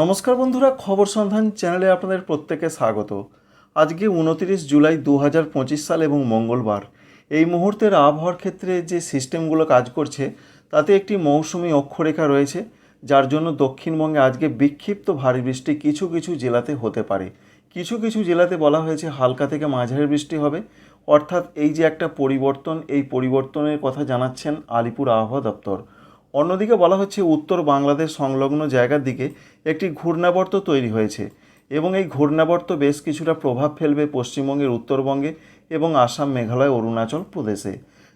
নমস্কার বন্ধুরা, খবর সন্ধান চ্যানেলে আপনাদের প্রত্যেকে স্বাগত। আজকে উনতিরিশ জুলাই দু হাজার পঁচিশ সাল এবং মঙ্গলবার। এই মুহূর্তের আবহাওয়ার ক্ষেত্রে যে সিস্টেমগুলো কাজ করছে, তাতে একটি মৌসুমি অক্ষরেখা রয়েছে, যার জন্য দক্ষিণবঙ্গে আজকে বিক্ষিপ্ত ভারী বৃষ্টি কিছু কিছু জেলাতে হতে পারে। কিছু কিছু জেলাতে বলা হয়েছে হালকা থেকে মাঝারি বৃষ্টি হবে। অর্থাৎ এই যে একটা পরিবর্তন, এই পরিবর্তনের কথা জানাচ্ছেন আলিপুর আবহাওয়া দপ্তর। অন্যদিকে বলা হচ্ছে উত্তর বাংলাদেশ সংলগ্ন জায়গার দিকে একটি ঘূর্ণাবর্ত তৈরি হয়েছে এবং এই ঘূর্ণাবর্ত বেশ কিছুটা প্রভাব ফেলবে পশ্চিমবঙ্গের উত্তরবঙ্গে এবং আসাম, মেঘালয়, অরুণাচল প্রদেশে।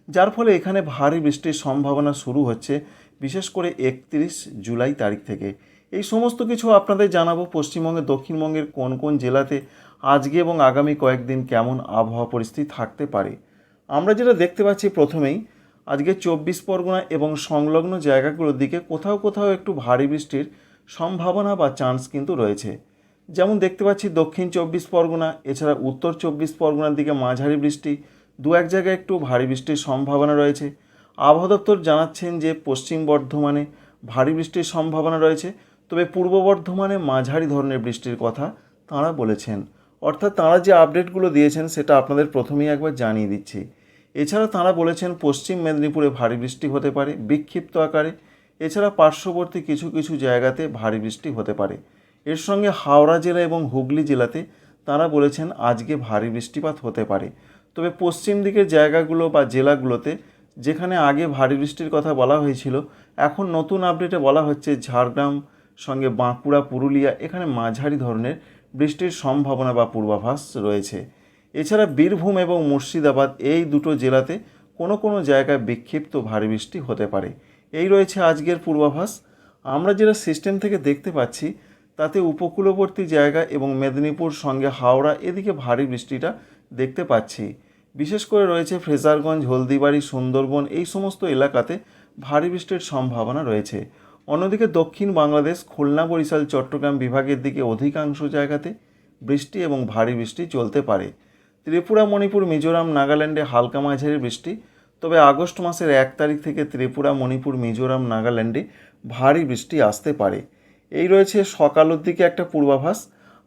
যার ফলে এখানে ভারী বৃষ্টির সম্ভাবনা শুরু হচ্ছে, বিশেষ করে একত্রিশ জুলাই তারিখ থেকে। এই সমস্ত কিছু আপনাদের জানাব পশ্চিমবঙ্গের, দক্ষিণবঙ্গের কোন কোন জেলাতে আজকে এবং আগামী কয়েকদিন কেমন আবহাওয়া পরিস্থিতি থাকতে পারে। আমরা যেটা দেখতে পাচ্ছি প্রথমেই আজকে চব্বিশ পরগনা এবং সংলগ্ন জায়গাগুলোর দিকে কোথাও কোথাও একটু ভারী বৃষ্টির সম্ভাবনা বা চান্স কিন্তু রয়েছে। যেমন দেখতে পাচ্ছি দক্ষিণ চব্বিশ পরগনা, এছাড়া উত্তর চব্বিশ পরগনার দিকে মাঝারি বৃষ্টি, দু এক জায়গায় একটু ভারী বৃষ্টির সম্ভাবনা রয়েছে। আবহাওয়া দপ্তর জানাচ্ছেন যে পশ্চিম বর্ধমানে ভারী বৃষ্টির সম্ভাবনা রয়েছে, তবে পূর্ব বর্ধমানে মাঝারি ধরনের বৃষ্টির কথা তাঁরা বলেছেন। অর্থাৎ তাঁরা যে আপডেটগুলো দিয়েছেন সেটা আপনাদের প্রথমেই একবার জানিয়ে দিচ্ছি। এছাড়া তাঁরা বলেছেন পশ্চিম মেদিনীপুরে ভারী বৃষ্টি হতে পারে, বিক্ষিপ্ত আকারে। এছাড়া পার্শ্ববর্তী কিছু কিছু জায়গাতে ভারী বৃষ্টি হতে পারে। এর সঙ্গে হাওড়া জেলা এবং হুগলি জেলাতে তাঁরা বলেছেন আজকে ভারী বৃষ্টিপাত হতে পারে। তবে পশ্চিম দিকের জায়গাগুলো বা জেলাগুলোতে যেখানে আগে ভারী বৃষ্টির কথা বলা হয়েছিল, এখন নতুন আপডেটে বলা হচ্ছে ঝাড়গ্রাম, সঙ্গে বাঁকুড়া, পুরুলিয়া, এখানে মাঝারি ধরনের বৃষ্টির সম্ভাবনা বা পূর্বাভাস রয়েছে। এছাড়া বীরভূম এবং মুর্শিদাবাদ এই দুটো জেলাতে কোনো কোনো জায়গায় বিক্ষিপ্ত ভারী বৃষ্টি হতে পারে। এই রয়েছে আজকের পূর্বাভাস। আমরা যেটা সিস্টেম থেকে দেখতে পাচ্ছি, তাতে উপকূলবর্তী জায়গা এবং মেদিনীপুর সঙ্গে হাওড়া এদিকে ভারী বৃষ্টিটা দেখতে পাচ্ছি। বিশেষ করে রয়েছে ফ্রেজারগঞ্জ, হলদিবাড়ি, সুন্দরবন এই সমস্ত এলাকাতে ভারী বৃষ্টির সম্ভাবনা রয়েছে। অন্যদিকে দক্ষিণ বাংলাদেশ, খুলনা, বরিশাল, চট্টগ্রাম বিভাগের দিকে অধিকাংশ জায়গাতে বৃষ্টি এবং ভারী বৃষ্টি চলতে পারে। ত্রিপুরা, মণিপুর, মিজোরাম, নাগাল্যান্ডে হালকা মাঝারি বৃষ্টি। তবে আগস্ট মাসের এক তারিখ থেকে ত্রিপুরা, মণিপুর, মিজোরাম, নাগাল্যান্ডে ভারী বৃষ্টি আসতে পারে। এই রয়েছে সকালের দিকে একটা পূর্বাভাস।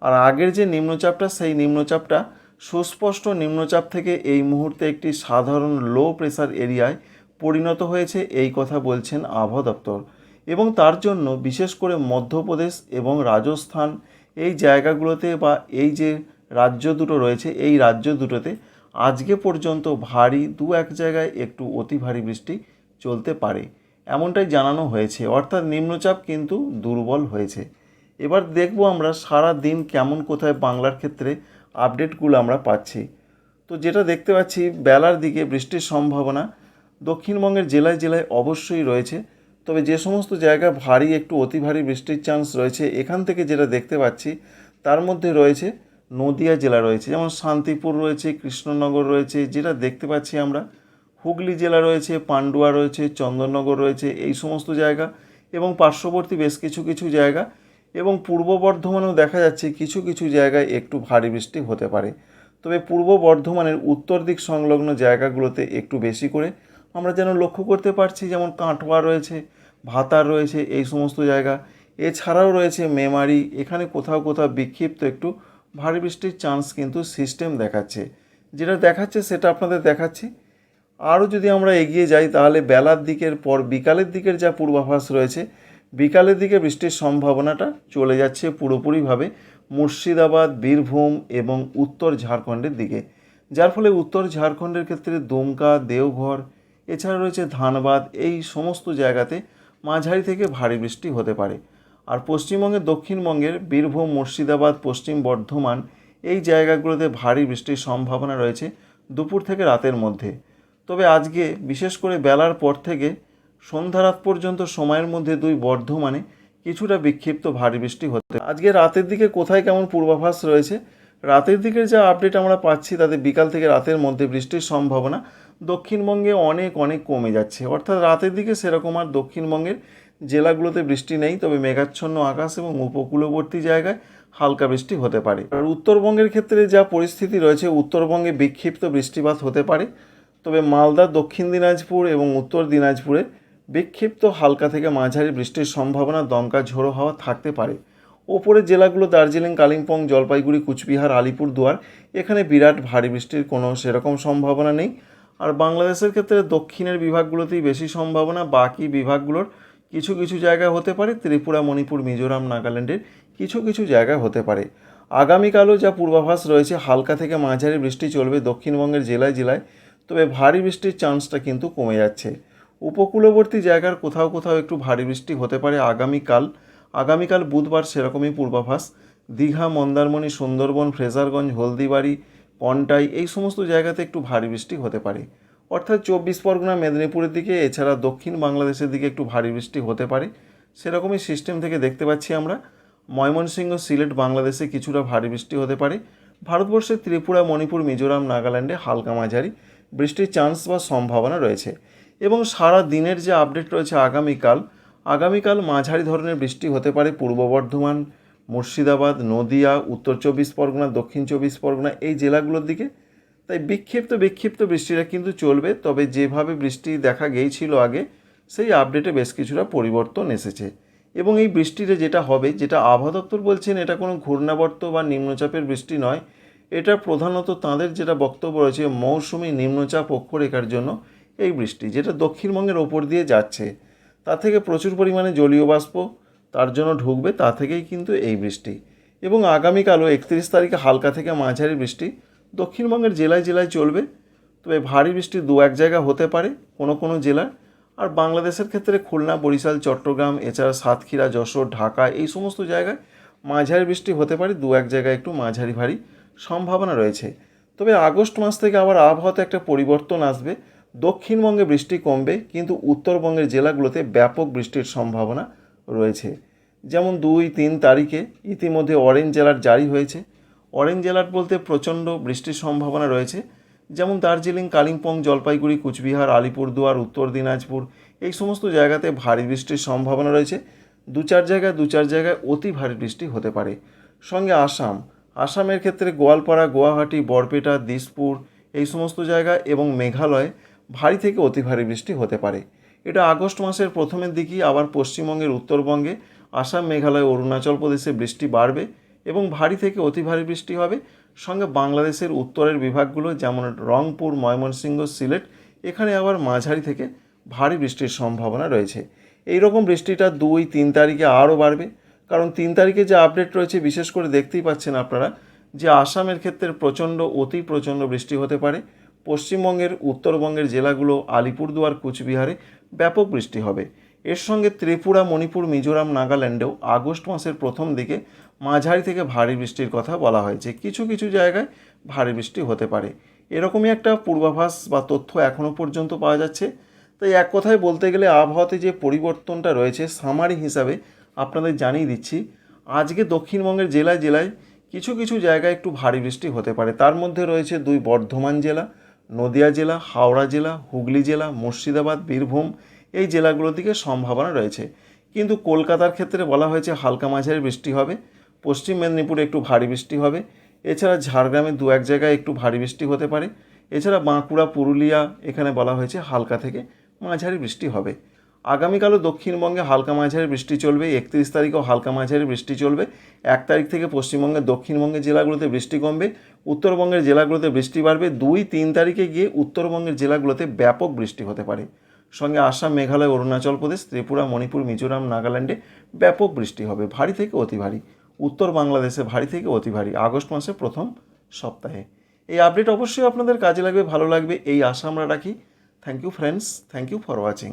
আর আগের যে নিম্নচাপটা, সেই নিম্নচাপটা সুস্পষ্ট নিম্নচাপ থেকে এই মুহূর্তে একটি সাধারণ লো প্রেসার এরিয়ায় পরিণত হয়েছে, এই কথা বলছেন আবহাওয়া দপ্তর। এবং তার জন্য বিশেষ করে মধ্যপ্রদেশ এবং রাজস্থান এই জায়গাগুলোতে বা এই যে রাজ্য দুটো রয়েছে, এই রাজ্য দুটোতে আজকে পর্যন্ত ভারী দু এক জায়গায় একটু অতি ভারী বৃষ্টি চলতে পারে, এমনটাই জানানো হয়েছে। অর্থাৎ নিম্নচাপ কিন্তু দুর্বল হয়েছে। এবার দেখব আমরা সারা দিন কেমন কোথায় বাংলার ক্ষেত্রে আপডেটগুলো আমরা পাচ্ছি। তো যেটা দেখতে পাচ্ছি, বেলার দিকে বৃষ্টির সম্ভাবনা দক্ষিণবঙ্গের জেলায় জেলায় অবশ্যই রয়েছে, তবে যে সমস্ত জায়গায় ভারী একটু অতি ভারী বৃষ্টির চান্স রয়েছে, এখান থেকে যেটা দেখতে পাচ্ছি, তার মধ্যে রয়েছে নদিয়া জেলা রয়েছে, যেমন শান্তিপুর রয়েছে, কৃষ্ণনগর রয়েছে, যেটা দেখতে পাচ্ছি আমরা। হুগলি জেলা রয়েছে, পান্ডুয়া রয়েছে, চন্দননগর রয়েছে, এই সমস্ত জায়গা এবং পার্শ্ববর্তী বেশ কিছু কিছু জায়গা এবং পূর্ব বর্ধমানেও দেখা যাচ্ছে কিছু কিছু জায়গায় একটু ভারী বৃষ্টি হতে পারে। তবে পূর্ব বর্ধমানের উত্তর দিক সংলগ্ন জায়গাগুলোতে একটু বেশি করে আমরা যেন লক্ষ্য করতে পারছি, যেমন কাটোয়া রয়েছে, ভাতার রয়েছে, এই সমস্ত জায়গা। এছাড়াও রয়েছে মেমারি, এখানে কোথাও কোথাও বিক্ষিপ্ত একটু ভারী বৃষ্টির চান্স কিন্তু সিস্টেম দেখাচ্ছে। যেটা দেখাচ্ছে, সেটা আপনাদের দেখাচ্ছি। আরও যদি আমরা এগিয়ে যাই, তাহলে বেলার দিকের পর বিকালের দিকের যা পূর্বাভাস রয়েছে, বিকালের দিকে বৃষ্টির সম্ভাবনাটা চলে যাচ্ছে পুরোপুরিভাবে মুর্শিদাবাদ, বীরভূম এবং উত্তর ঝাড়খণ্ডের দিকে। যার ফলে উত্তর ঝাড়খণ্ডের ক্ষেত্রে দুমকা, দেওঘর, এছাড়া রয়েছে ধানবাদ, এই সমস্ত জায়গাতে মাঝারি থেকে ভারী বৃষ্টি হতে পারে। আর পশ্চিমবঙ্গের দক্ষিণবঙ্গের বীরভূম, মুর্শিদাবাদ, পশ্চিম বর্ধমান এই জায়গাগুলোতে ভারী বৃষ্টির সম্ভাবনা রয়েছে দুপুর থেকে রাতের মধ্যে। তবে আজকে বিশেষ করে বেলার পর থেকে সন্ধ্যা রাত পর্যন্ত সময়ের মধ্যে দুই বর্ধমানে কিছুটা বিক্ষিপ্ত ভারী বৃষ্টি হতে আজকে রাতের দিকে কোথায় কেমন পূর্বাভাস রয়েছে? রাতের দিকের যা আপডেট আমরা পাচ্ছি তাতে বিকাল থেকে রাতের মধ্যে বৃষ্টির সম্ভাবনা দক্ষিণবঙ্গে অনেক অনেক কমে যাচ্ছে। অর্থাৎ রাতের দিকে সেরকম আর দক্ষিণবঙ্গের জেলাগুলোতে বৃষ্টি নেই, তবে মেঘাচ্ছন্ন আকাশ এবং উপকূলবর্তী জায়গায় হালকা বৃষ্টি হতে পারে। আর উত্তরবঙ্গের ক্ষেত্রে যা পরিস্থিতি রয়েছে, উত্তরবঙ্গে বিক্ষিপ্ত বৃষ্টিপাত হতে পারে। তবে মালদা, দক্ষিণ দিনাজপুর এবং উত্তর দিনাজপুরে বিক্ষিপ্ত হালকা থেকে মাঝারি বৃষ্টির সম্ভাবনা দমকা ঝোড়ো হওয়া থাকতে পারে। ওপরের জেলাগুলো দার্জিলিং, কালিম্পং, জলপাইগুড়ি, কুচবিহার, আলিপুরদুয়ার, এখানে বিরাট ভারী বৃষ্টির কোনো সেরকম সম্ভাবনা নেই। আর বাংলাদেশের ক্ষেত্রে দক্ষিণের বিভাগগুলোতেই বেশি সম্ভাবনা, বাকি বিভাগগুলোর কিছু কিছু জায়গায় হতে পারে, ত্রিপুরা, মণিপুর, মিজোরাম, নাগাল্যান্ডের কিছু কিছু জায়গায় হতে পারে। আগামীকালও যা পূর্বাভাস রয়েছে, হালকা থেকে মাঝারি বৃষ্টি চলবে দক্ষিণবঙ্গের জেলায় জেলায়, তবে ভারী বৃষ্টির চান্সটা কিন্তু কমে যাচ্ছে। উপকূলবর্তী জায়গার কোথাও কোথাও একটু ভারী বৃষ্টি হতে পারে আগামীকাল। আগামীকাল বুধবার সেরকমই পূর্বাভাস। দীঘা, মন্দারমণি, সুন্দরবন, ফ্রেজারগঞ্জ, হলদিবাড়ি কন্টাই এই সমস্ত জায়গাতে একটু ভারী বৃষ্টি হতে পারে। অর্থাৎ চব্বিশ পরগনা, মেদিনীপুরের দিকে, এছাড়া দক্ষিণ বাংলাদেশের দিকে একটু ভারী বৃষ্টি হতে পারে। সেরকমই সিস্টেম থেকে দেখতে পাচ্ছি আমরা, ময়মনসিংহ, সিলেট বাংলাদেশে কিছুটা ভারী বৃষ্টি হতে পারে। ভারতবর্ষের ত্রিপুরা, মণিপুর, মিজোরাম, নাগাল্যান্ডে হালকা মাঝারি বৃষ্টির চান্স বা সম্ভাবনা রয়েছে। এবং সারা দিনের যে আপডেট রয়েছে আগামীকাল আগামীকাল মাঝারি ধরনের বৃষ্টি হতে পারে পূর্ব বর্ধমান, মুর্শিদাবাদ, নদিয়া, উত্তর চব্বিশ পরগনা, দক্ষিণ চব্বিশ পরগনা, এই জেলাগুলোর দিকে। তাই বিক্ষিপ্ত বিক্ষিপ্ত বৃষ্টিটা কিন্তু চলবে, তবে যেভাবে বৃষ্টি দেখা গিয়েছিল আগে, সেই আপডেটে বেশ কিছুটা পরিবর্তন এসেছে। এবং এই বৃষ্টিতে যেটা হবে, যেটা আবহাওয়া দপ্তর বলছেন, এটা কোনো ঘূর্ণাবর্ত বা নিম্নচাপের বৃষ্টি নয়। এটা প্রধানত তাদের যেটা বক্তব্য রয়েছে, মৌসুমি নিম্নচাপ অক্ষরেখার জন্য এই বৃষ্টি, যেটা দক্ষিণবঙ্গের ওপর দিয়ে যাচ্ছে। তা থেকে প্রচুর পরিমাণে জলীয় বাষ্প, তার জন্য ঢুকবে, তা থেকেই কিন্তু এই বৃষ্টি। এবং আগামীকালও একত্রিশ তারিখে হালকা থেকে মাঝারি বৃষ্টি দক্ষিণবঙ্গের জেলায় জেলায় চলবে। তবে ভারী বৃষ্টি দু এক জায়গা হতে পারে, কোনো কোনো জেলার আর বাংলাদেশের ক্ষেত্রে খুলনা, বরিশাল, চট্টগ্রাম, এছাড়া সাতক্ষীরা, যশোর, ঢাকা এই সমস্ত জায়গায় মাঝারি বৃষ্টি হতে পারে, দু এক জায়গায় একটু মাঝারি ভারী সম্ভাবনা রয়েছে। তবে আগস্ট মাস থেকে আবার আবহাওয়াতে একটা পরিবর্তন আসবে। দক্ষিণবঙ্গে বৃষ্টি কমবে, কিন্তু উত্তরবঙ্গের জেলাগুলোতে ব্যাপক বৃষ্টির সম্ভাবনা রয়েছে। যেমন দুই তিন তারিখে ইতিমধ্যে অরেঞ্জ জেলার জারি হয়েছে। অরেঞ্জ জেলার বলতে প্রচণ্ড বৃষ্টির সম্ভাবনা রয়েছে, যেমন দার্জিলিং, কালিম্পং, জলপাইগুড়ি, কুচবিহার, আলিপুরদুয়ার, উত্তর দিনাজপুর, এই সমস্ত জায়গাতে ভারী বৃষ্টির সম্ভাবনা রয়েছে। দু চার জায়গায়, দু চার জায়গায় অতি ভারী বৃষ্টি হতে পারে। সঙ্গে আসাম, আসামের ক্ষেত্রে গোয়ালপাড়া, গুয়াহাটি, বরপেটা, দিসপুর, এই সমস্ত জায়গা এবং মেঘালয়ে ভারী থেকে অতি ভারী বৃষ্টি হতে পারে। এটা আগস্ট মাসের প্রথমের দিকেই আবার পশ্চিমবঙ্গের উত্তরবঙ্গে আসাম, মেঘালয়, অরুণাচল প্রদেশে বৃষ্টি বাড়বে। এবং ভারী থেকে অতি ভারী বৃষ্টি হবে। সঙ্গে বাংলাদেশের উত্তরের বিভাগগুলো যেমন রংপুর, ময়মনসিংহ, সিলেট, এখানে আবার মাঝারি থেকে ভারী বৃষ্টির সম্ভাবনা রয়েছে। এই রকম বৃষ্টিটা দুই, তিন তারিখে আরও বাড়বে। কারণ তিন তারিখে যে আপডেট রয়েছে, বিশেষ করে দেখতেই পাচ্ছেন আপনারা যে আসামের ক্ষেত্রে প্রচণ্ড, অতি প্রচণ্ড বৃষ্টি হতে পারে। পশ্চিমবঙ্গের, উত্তরবঙ্গের জেলাগুলো আলিপুরদুয়ার, কুচবিহারে ব্যাপক বৃষ্টি হবে। এর সঙ্গে ত্রিপুরা, মণিপুর, মিজোরাম, নাগাল্যান্ডেও আগস্ট মাসের প্রথম দিকে মাঝারি থেকে ভারী বৃষ্টির কথা বলা হয়েছে কিছু কিছু জায়গায় ভারী বৃষ্টি হতে পারে। এরকমই একটা পূর্বাভাস বা তথ্য এখনও পর্যন্ত পাওয়া যাচ্ছে। তাই এক কথায় বলতে গেলে আবহাওয়াতে যে পরিবর্তনটা রয়েছে সামারি হিসাবে আপনাদের জানিয়ে দিচ্ছি। আজকে দক্ষিণবঙ্গের জেলায় জেলায় কিছু কিছু জায়গায় একটু ভারী বৃষ্টি হতে পারে। তার মধ্যে রয়েছে দুই বর্ধমান জেলা, নদিয়া জেলা, হাওড়া জেলা, হুগলি জেলা, মুর্শিদাবাদ, বীরভূম এই জেলাগুলোর দিকে সম্ভাবনা রয়েছে। কিন্তু কলকাতার ক্ষেত্রে বলা হয়েছে হালকা মাঝারি বৃষ্টি হবে। পশ্চিম মেদিনীপুরে একটু ভারী বৃষ্টি হবে। এছাড়া ঝাড়গ্রামে দু এক জায়গায় একটু ভারী বৃষ্টি হতে পারে। এছাড়া বাঁকুড়া, পুরুলিয়া এখানে বলা হয়েছে হালকা থেকে মাঝারি বৃষ্টি হবে। আগামীকালও দক্ষিণবঙ্গে হালকা মাঝারি বৃষ্টি চলবে। একত্রিশ তারিখেও হালকা মাঝারি বৃষ্টি চলবে। এক তারিখ থেকে পশ্চিমবঙ্গের দক্ষিণবঙ্গের জেলাগুলোতে বৃষ্টি কমবে। উত্তরবঙ্গের জেলাগুলোতে বৃষ্টি বাড়বে। দুই তিন তারিখে গিয়ে উত্তরবঙ্গের জেলাগুলোতে ব্যাপক বৃষ্টি হতে পারে। সঙ্গে আসাম, মেঘালয়, অরুণাচল প্রদেশ, ত্রিপুরা, মণিপুর, মিজোরাম, নাগাল্যান্ডে ব্যাপক বৃষ্টি হবে। ভারী থেকে অতি ভারী। উত্তর বাংলাদেশে ভারী থেকে অতি ভারী। আগস্ট মাসে প্রথম সপ্তাহে। এই আপডেট অবশ্যই আপনাদের কাজে লাগবে, ভালো লাগবে, এই আশা আমরা রাখি। Thank you friends thank you for watching